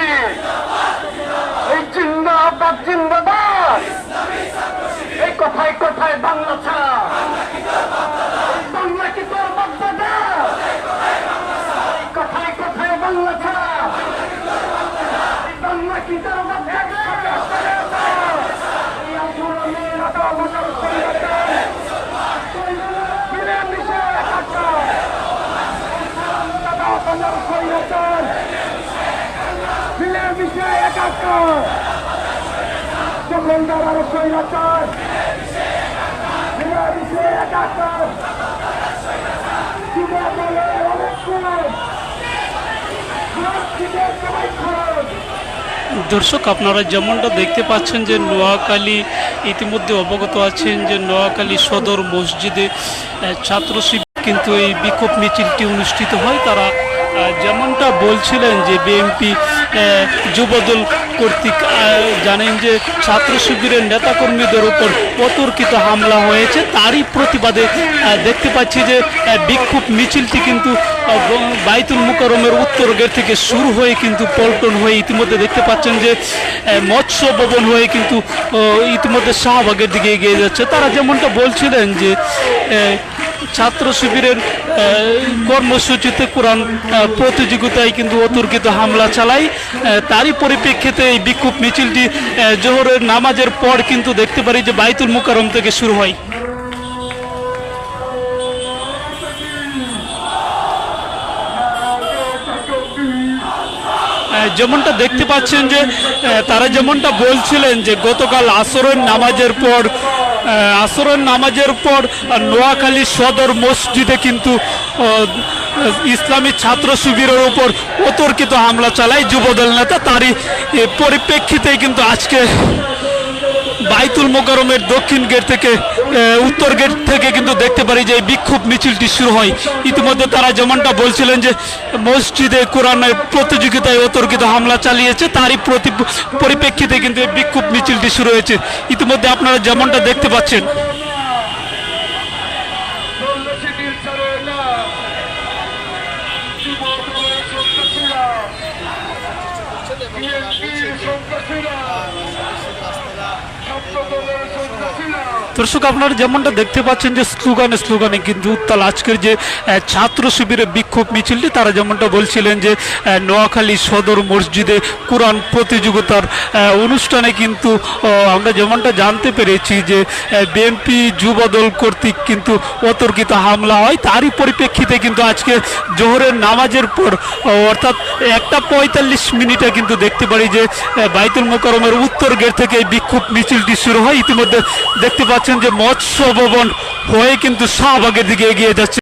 শিবির এই জিন্দাবাদ জিন্দাবাদ। এই কথায় কথায় বাংলা দর্শক, আপনারা যেমনটা দেখতে পাচ্ছেন যে নোয়াখালী ইতিমধ্যে অবগত আছেন যে নোয়াখালী সদর মসজিদে ছাত্র কিন্তু এই বিক্ষোভ মিছিলটি অনুষ্ঠিত হয়। তারা যেমনটা বলছিলেন যে বিএনপি যুবদল কর্তৃক জানেন যে ছাত্র শিবিরের নেতাকর্মীদের উপর অতর্কিত হামলা হয়েছে। তারই প্রতিবাদে দেখতে পাচ্ছি যে বিক্ষোভ মিছিলটি কিন্তু বাইতুল মুকরমের উত্তর গেট থেকে শুরু হয়ে কিন্তু পল্টন হয়ে ইতিমধ্যে দেখতে পাচ্ছেন যে মৎস্য ভবন হয়ে কিন্তু ইতিমধ্যে শাহবাগের দিকে এগিয়ে যাচ্ছে। তারা যেমনটা বলছিলেন যে ছাত্র শিবিরের কর্মসূচিতে কোরআন প্রতিযোগিতায় কিন্তু অতর্কিত হামলা চালায়। তারই পরিপ্রেক্ষিতে এই বিক্ষোভ মিছিলটি জোহরের নামাজের পর কিন্তু দেখতে পারি যে বাইতুল মুকারম থেকে শুরু হয়। যেমনটা দেখতে পাচ্ছেন যে তারা যেমনটা বলছিলেন যে গতকাল আসরের নামাজের পর আসরের নামাজের পর নোয়াখালী সদর মসজিদে কিন্তু ইসলামী ছাত্র শিবিরের উপর অতর্কিত হামলা চালায় যুবদল নেতা। তারই পরিপ্রেক্ষিতেই কিন্তু আজকে বাইতুল মোকারমের দক্ষিণ গেট থেকে উত্তর গেট থেকে কিন্তু দেখতে পারি যে এই বিক্ষোভ মিছিলটি শুরু হয়। ইতিমধ্যে তারা যেমনটা বলছিলেন যে, মসজিদে কোরআনের প্রতিযোগিতায় অতর্কিত হামলা চালিয়েছে, তারই প্রতি পরিপ্রেক্ষিতে কিন্তু এই বিক্ষোভ মিছিলটি শুরু হয়েছে। ইতিমধ্যে আপনারা যেমনটা দেখতে পাচ্ছেন। শিবির দর্শক, আপনারা যেমনটা দেখতে পাচ্ছেন যে স্লোগানে স্লোগানে কিন্তু উত্তাল আজকের যে ছাত্র শিবিরের বিক্ষোভ মিছিলটি, তারা যেমনটা বলছিলেন যে নোয়াখালী সদর মসজিদে কোরআন প্রতিযোগিতার অনুষ্ঠানে কিন্তু আমরা যেমনটা জানতে পেরেছি যে বিএনপি যুবদল কর্তৃক কিন্তু অতর্কিত হামলা হয়। তারই পরিপ্রেক্ষিতে কিন্তু আজকে জোহরের নামাজের পর অর্থাৎ একটা পঁয়তাল্লিশ মিনিটে কিন্তু দেখতে পারি যে বাইতুল মোকারমের উত্তর গেট থেকে এই বিক্ষোভ মিছিলটি শুরু হয়। ইতিমধ্যে দেখতে পাচ্ছেন যে মৎস্য ভবন হয়ে কিন্তু শাহবাগের দিকে এগিয়ে যাচ্ছে।